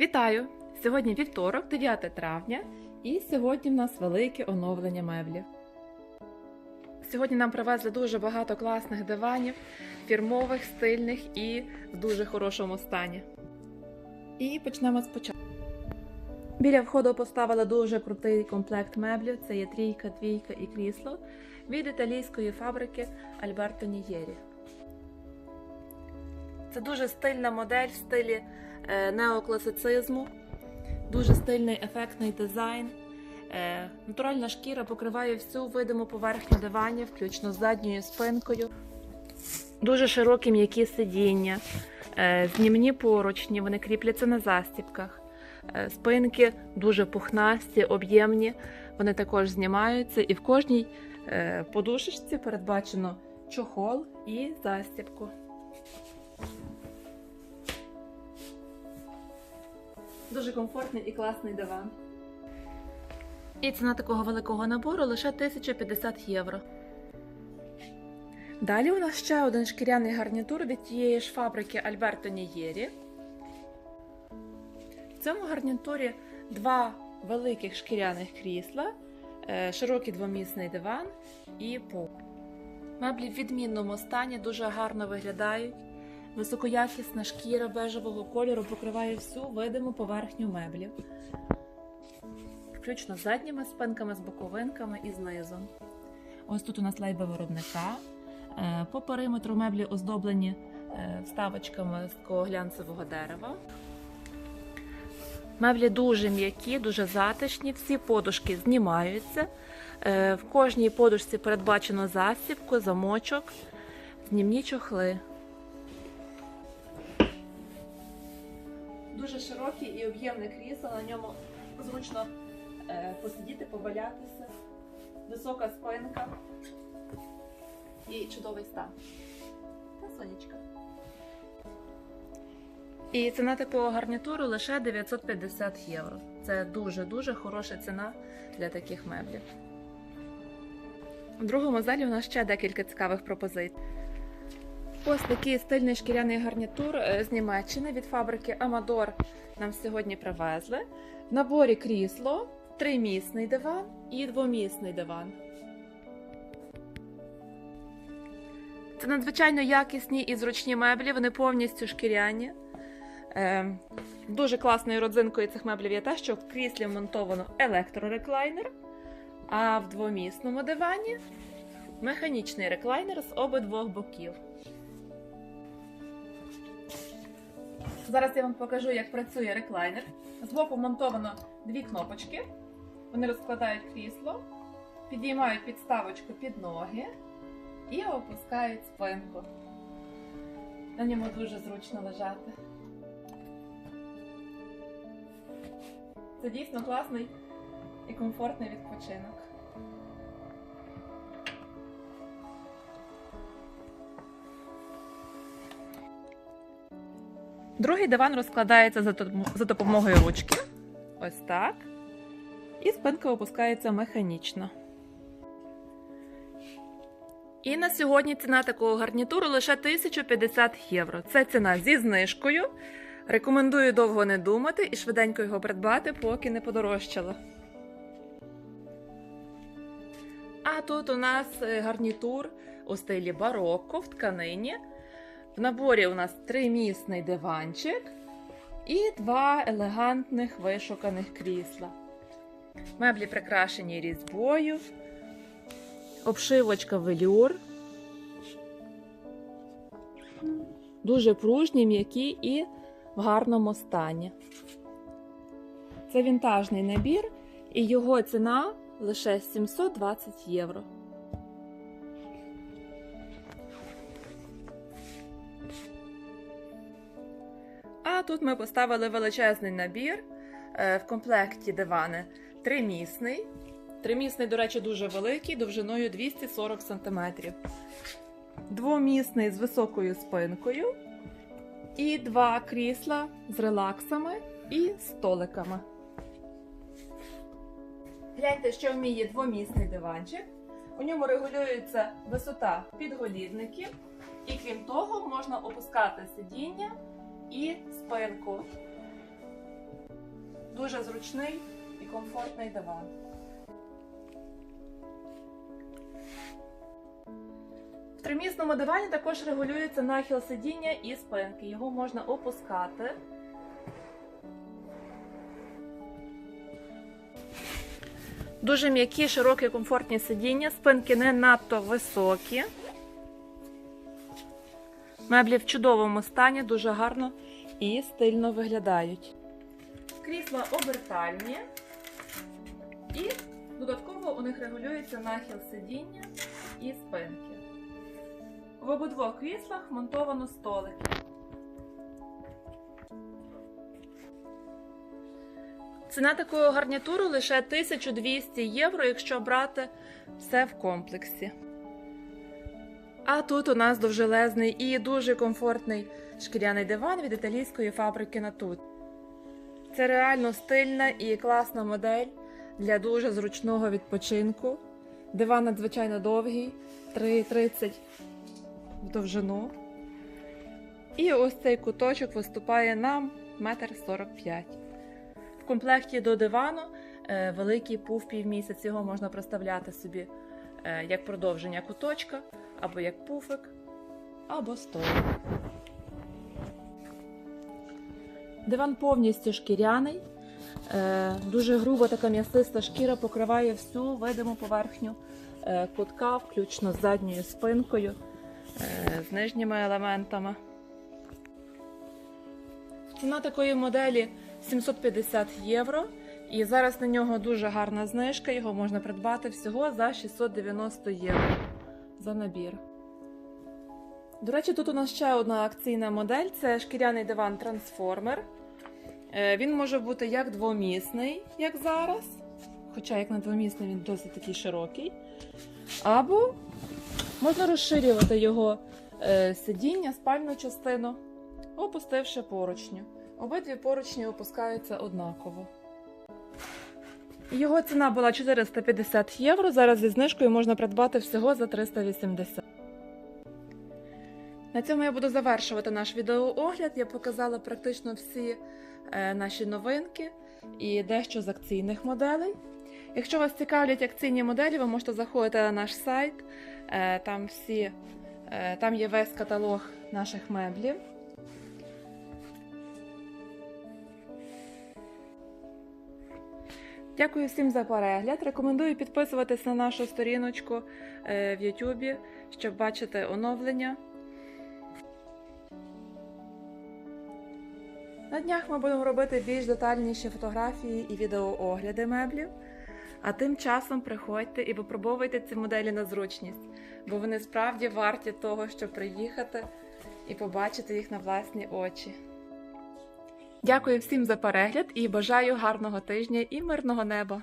Вітаю! Сьогодні вівторок, 9 травня, і сьогодні в нас велике оновлення меблів. Сьогодні нам привезли дуже багато класних диванів, фірмових, стильних і в дуже хорошому стані. І почнемо спочатку. Біля входу поставили дуже крутий комплект меблів. Це є трійка, двійка і крісло від італійської фабрики Альберто Нієрі. Це дуже стильна модель в стилі е, неокласицизму, дуже стильний ефектний дизайн. Е, Натуральна шкіра покриває всю видиму поверхню диванів, включно з задньою спинкою. Дуже широкі м'які сидіння, е, знімні поручні, вони кріпляться на застібках. Е, Спинки дуже пухнасті, об'ємні, вони також знімаються, і в кожній подушечці передбачено чохол і застібку. Дуже комфортний і класний диван. І ціна такого великого набору лише 1050 євро. Далі у нас ще один шкіряний гарнітур від тієї ж фабрики Альберто Нієрі. В цьому гарнітурі два великих шкіряних крісла, е, широкий двомісний диван і пол. Меблі в відмінному стані дуже гарно виглядають. Високоякісна шкіра бежевого кольору покриває всю видиму поверхню меблів, включно з задніми спинками, з боковинками і знизу. Ось тут у нас лейба виробника. Е, По периметру меблі оздоблені е, вставочками з глянцевого дерева. Меблі дуже м'які, дуже затишні, всі подушки знімаються. Е, В кожній подушці передбачено засібку, замочок, знімні чохли. Дуже широке і об'ємне крісло, на ньому зручно е, посидіти, повалятися, висока спинка і чудовий стан. Та сонечка. І ціна такого гарнітуру лише 950 євро. Це дуже-дуже хороша ціна для таких меблів. У другому залі у нас ще декілька цікавих пропозицій. Ось такий стильний шкіряний гарнітур е, з Німеччини від фабрики Amador нам сьогодні привезли. В наборі крісло, тримісний диван і двомісний диван. Це надзвичайно якісні і зручні меблі, вони повністю шкіряні. Е, дуже класною родзинкою цих меблів є те, що в кріслі вмонтовано електрореклайнер, а в двомісному дивані механічний реклайнер з обидвох боків. Зараз я вам покажу, як працює реклайнер. Збоку вмонтовано дві кнопочки. Вони розкладають крісло, підіймають підставочку під ноги і опускають спинку. На ньому дуже зручно лежати. Це дійсно класний і комфортний відпочинок. Другий диван розкладається за допомогою ручки. Ось так. І спинка опускається механічно. І на сьогодні ціна такого гарнітуру лише 1050 євро. Це ціна зі знижкою. Рекомендую довго не думати і швиденько його придбати, поки не подорожчало. А тут у нас е, гарнітур у стилі барокко в тканині. В наборі у нас тримісний диванчик і два елегантних вишуканих крісла. Меблі прикрашені різьбою, обшивочка велюр. Дуже пружні, м'які і в гарному стані. Це вінтажний набір, і його ціна лише 720 євро. Тут ми поставили величезний набір е, в комплекті дивани тримісний. Тримісний, до речі, дуже великий, довжиною 240 см. Двомісний з високою спинкою. І два крісла з релаксами і столиками. Гляньте, що вміє двомісний диванчик. У ньому регулюється висота підголівників, і крім того, можна опускати сидіння і спинку. Дуже зручний і комфортний диван. В тримісному дивані також регулюється нахил сидіння і спинки. Його можна опускати. Дуже м'які, широкі, комфортні сидіння, спинки не надто високі. Меблі в чудовому стані, дуже гарно і стильно виглядають. Крісла обертальні. І додатково у них регулюється нахил сидіння і спинки. В обидвох кріслах монтовано столики. Ціна такого гарнітуру лише 1200 євро, якщо брати все в комплексі. А тут у нас довжелезний і дуже комфортний шкіряний диван від італійської фабрики Натут. Це реально стильна і класна модель для дуже зручного відпочинку. Диван надзвичайно довгий, 3,30 в довжину. І ось цей куточок виступає на 1,45 м. В комплекті до дивану е, великий пуф півмісяць. Його можна представляти собі е, як продовження куточка, або як пуфик, або столик. Диван повністю шкіряний. Е, Дуже груба така м'ясиста шкіра покриває всю видиму поверхню е, кутка, включно з задньою спинкою, е, з нижніми елементами. Ціна такої моделі 750 євро. І зараз на нього дуже гарна знижка. Його можна придбати всього за 690 євро за набір. До речі, тут у нас ще одна акційна модель це шкіряний диван трансформер. Е, Він може бути як двомісний, як зараз, хоча як на двомісний він досить такий широкий. Або можна розширювати його е, сидіння, спальну частину, опустивши поручню. Обидві поручні опускаються однаково. Його ціна була 450 євро. Зараз зі знижкою можна придбати всього за 380. На цьому я буду завершувати наш відеоогляд. Я показала практично всі е, наші новинки і дещо з акційних моделей. Якщо вас цікавлять акційні моделі, ви можете заходити на наш сайт. Е, там, всі, е, там є весь каталог наших меблів. Дякую всім за перегляд. Рекомендую підписуватись на нашу сторіночку е, в YouTube, щоб бачити оновлення. На днях ми будемо робити більш детальніші фотографії і відеоогляди меблів. А тим часом приходьте і випробовуйте ці моделі на зручність, бо вони справді варті того, щоб приїхати і побачити їх на власні очі. Дякую всім за перегляд і бажаю гарного тижня і мирного неба!